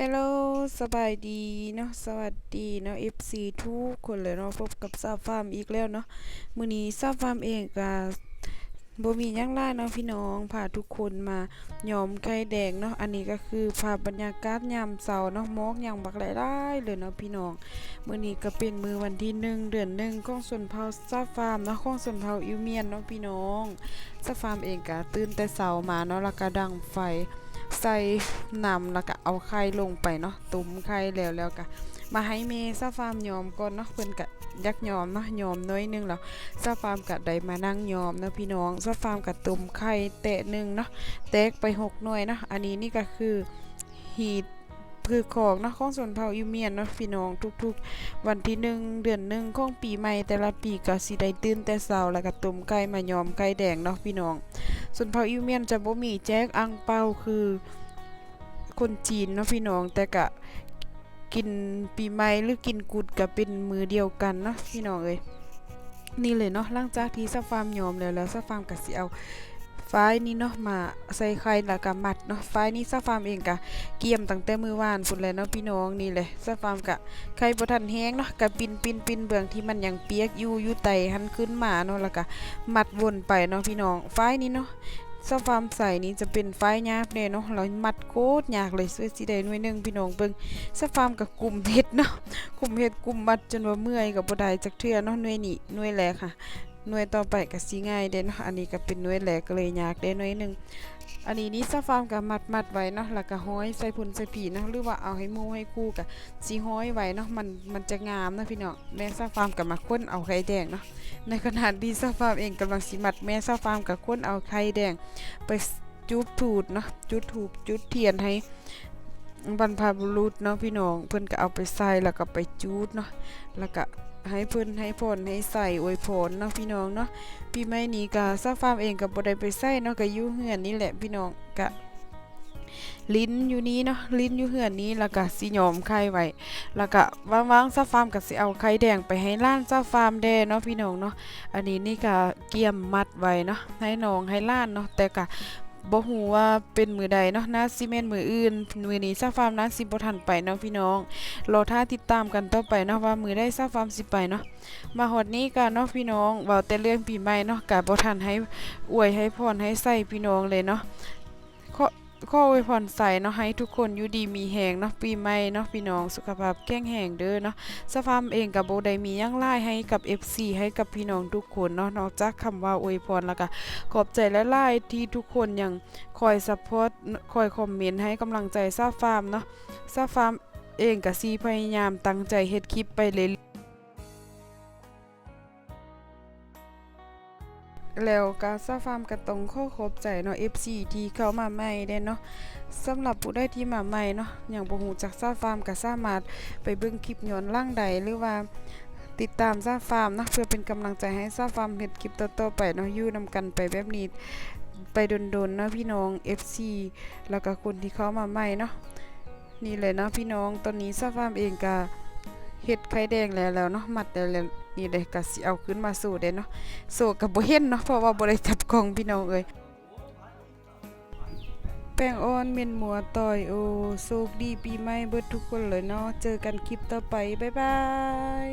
ฮลโหลสบายดีเนาะสวัสดีเนาะ FC ทุกคนเลยเนาะพบกับซาฟาร์มอีกแล้วเนาะมื้อนี้ซาฟาร์มเองก็บ่มีหยังหลายเนาะพี่น้องพาทุกคนมาหยอมไข่แดงเนาะอันนี้ก็คือภาพบรรยากาศยามเช้าเนาะหมอกหยังบักหลายๆเลยเนาะพี่น้องมื้อนี้ก็เป็นมื้อวันที่หนึ่งเดือนหนึ่งของชนเผาซาฟาร์มเนาะของชนเผาอิวเมียนเนาะพี่น้องซาฟาร์มเองก็ตื่นแต่เช้ามาเนาะแล้วก็ดังไฟ ใส่น้ำแล้วก็เอาไข่ลงไปเนาะตุ่มไข่แล้วแล้วก็มาให้เมซาฟาร์มยอมก่อนเนาะเพิ่นก็ยักยอมเนาะยอมน้อยหนึงแล้วซาฟาร์มก็ได้มานั่งยอมเนาะพี่น้องซาฟาร์มก็ตุ่มไข่เตะหนึงเนาะแตกไปหกหน่วยเนาะอันนี้นี่ก็คือฮีท พืชของนะของสวนเผ่ายูเมียนนะพี่น้องทุกๆ วันที่หนึ่งเดือนหนึ่งของปีใหม่แต่ละปีก็สิได้ตื่นแต่เช้าแล้วก็ตุ่มไก่มายอมไก่แดงเนาะพี่น้องส่วนเผ่าอิวเมียนจะบ่มีแจกอังเปาคือคนจีนเนาะพี่น้องแต่กะกินปีใหม่หรือกินกุดก็เป็นมือเดียวกันเนาะพี่น้องเอ้ยนี่เลยเนาะหลังจากที่ซาฟาร์มยอมแล้วแล้วซาฟาร์มก็สิเอา ฝ้ายนี่เนาะมาใส่ไข่แล้วก็มัดเนาะฝ้ายนี่ซาฟาร์มเองก็เกี่ยมตั้งแต่มือวานพุ่นแหละเนาะพี่น้องนี่เลยซาฟาร์มก็ไข่บ่ทันแห้งเนาะก็ปินปินปินเบื้องที่มันยังเปียกอยู่อยู่ไตหันขึ้นมาเนาะแล้วก็มัดวนไปเนาะพี่น้องฝ้ายนี้เนาะซาฟาร์มใส่นี้จะเป็นฝ้ายยากแน่เนาะเรามัดโคตรยากเลยสวยสิได้หน่วยหนึ่งพี่น้องเบิ่งซาฟาร์มกับกลุ่มเฮ็ดเนาะกลุ่มเฮ็ดกลุ่มมัดจนว่าเมื่อยก็บ่ได้จักเทื่อเนาะหน่วยนี้หน่วยแรกค่ะ หน่วยต่อไปก็สิง่ายเด้เนาะอันนี้ก็เป็นหน่วยแรกก็เลยยากเด้หน่วยหนึงอันนี้นี่ซาฟาร์มก็มัดมัดไว้เนาะแล้วก็ห้อยใส่พุ่นใส่ผีเนาะหรือว่าเอาให้หมู่ให้คู่ก็สิห้อยไว้เนาะมันมันจะงามนะพี่น้องแม่ซาฟาร์มก็มาค้นเอาไข่แดงเนาะในขณะที่ซาฟาร์มเองกำลังสิมัดแม่ซาฟาร์มกับคนเอาไข่แดง ไปจุดถูดเนาะจุดถูกจุดเทียนให้ บรรพบุรุษเนาะพี่น้องเพิ่อนก็เอาไปใส่แล้วก็ไปจุดเนาะแล้วก็ให้เพิ่อนให้พรให้ใส่อวยพรเนาะพี่น้องเนาะปีใหม่นี้ก็ซาฟาร์มเองก็บ่ได้ไปใส่เนาะก็อยู่เฮือนนี่แหละพี่น้องก็ลิ้นอยู่นี้เนาะลิ้นอยู่เฮือนนี้แล้วก็สิยอมไข่ไว้แล้วก็ว่างๆซาฟาร์มก็สิเอาไข่แดงไปให้ร้านซาฟาร์มแดเนาะพี่น้องเนาะอันนี้นี่ก็เกี่ยมมัดไว้เนาะให้น้องให้ล้านเนาะแต่ก็ บ่ฮู้ว่าเป็นมือใดเนาะน่าซีเมนมืออื่น มือนี้ซาฟาร์มนะสิบ่ทันไปเนาะพี่น้องรอท่าติดตามกันต่อไปเนาะว่ามือใดซาฟาร์มสิไปเนาะมาฮอดนี้ก็เนาะพี่น้องเว้าแต่เรื่องปีใหม่เนาะก็บ่ทันให้อวยให้พรให้ใส่พี่น้องเลยเนาะ ขอขออวยพรใส่เนาะให้ทุกคนอยู่ดีมีแฮงเนาะปีใหม่เนาะพี่น้องสุขภาพแข็งแรงเด้อเนาะสฟามเองกับโบได้มีหยังไล่ให้กับ FC ให้กับพี่น้องทุกคนเนาะนอกจากคำว่าอวยพรแล้วก็ขอบใจและไล่ที่ทุกคนยังคอยซัพพอร์ตคอยคอมเมนต์ให้กำลังใจซาฟามเนาะซาฟามเองก็ซีพยายามตั้งใจเฮ็ดคลิปไปเลย แล้วก็ซาฟาร์มก็ต้องข้อขอบใจเนาะ FC ที่เข้ามาใหม่เด้เนาะสำหรับผู้ใดที่มาใหม่เนาะอย่างบ่ฮู้จักซาฟาร์มก็สามารถไปเบิ่งคลิปย้อนล่างใดหรือว่าติดตามซาฟาร์มนะเพื่อเป็นกำลังใจให้ซาฟาร์มเฮ็ดคลิปต่อๆไปเนาะอยู่นำกันไปแบบนี้ไปดนๆเนาะพี่น้อง FC แล้วก็คนที่เข้ามาใหม่เนาะนี่เลยเนาะพี่น้องตอนนี้ซาฟาร์มเองก็ เฮ็ดไข่แดงแล้วแล้วเนาะมัดแล้วแล้วนี่เลยก็สิเอาขึ้นมาสู่เด้เนาะสู่กับบ่เห็นเนาะเพราะว่าบ่ได้จับกองพี่น้องเอ้ยแป้งอ่อนเมียนหมัวต่อยโอ้โชคดีปีใหม่เบิดทุกคนเลยเนาะเจอกันคลิปต่อไป บ๊ายบาย